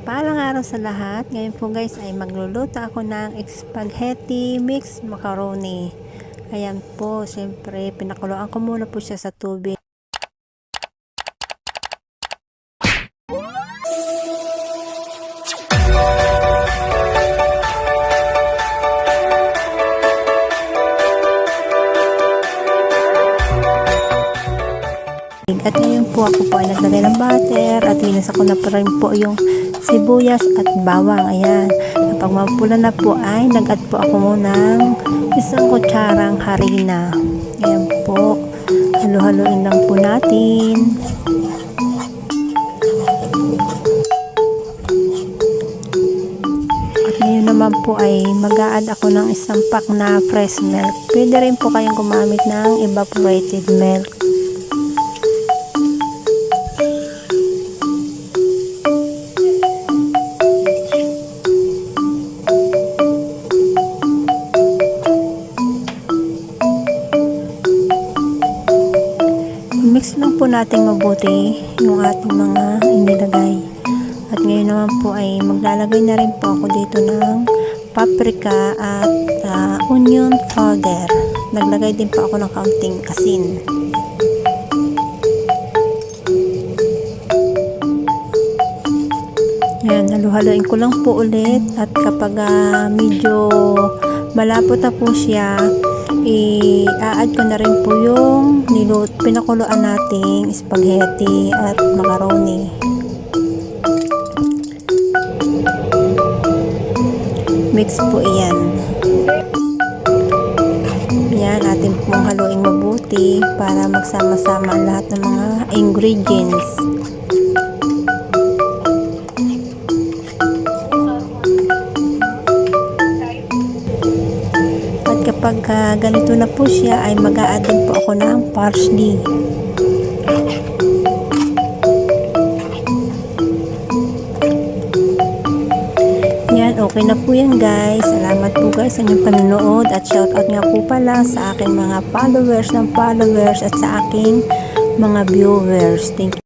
Mapagpalang araw sa lahat. Ngayon po guys ay magluluto ako ng spaghetti mix macaroni. Ayan po, syempre pinakuluan ko muna po siya sa tubig. At ngayon po ako po ay naglagay ng butter at hinasa ko na pa rin po yung sibuyas at bawang. Ayan. Kapag mapula na po ay nag-add po ako ng isang kutsarang harina. Ayan po. Halo-haloin lang po natin. Naman po ay mag-a-add ako ng isang pack na fresh milk. Pwede rin po kayong gumamit ng evaporated milk. Mix lang po natin mabuti yung ating mga inilagay. At ngayon naman po ay maglalagay na rin po ako dito ng paprika at ah, onion powder. Naglagay din po ako ng kaunting asin. Ayan, halu-haluin ko lang po ulit at kapag ah, medyo malapot na po siya, i-add ko na rin po yung nilut pinakuluan nating spaghetti at macaroni. Mix po iyan. Yan, atin pong haluing mabuti para magsama-sama lahat ng mga ingredients. Kapag ah, ganito na po siya ay mag a po ako ng parsley. Yan, okay na po yan guys. Salamat po guys sa inyong panonood at shoutout nga po pala sa aking mga followers ng followers at sa aking mga viewers. Thank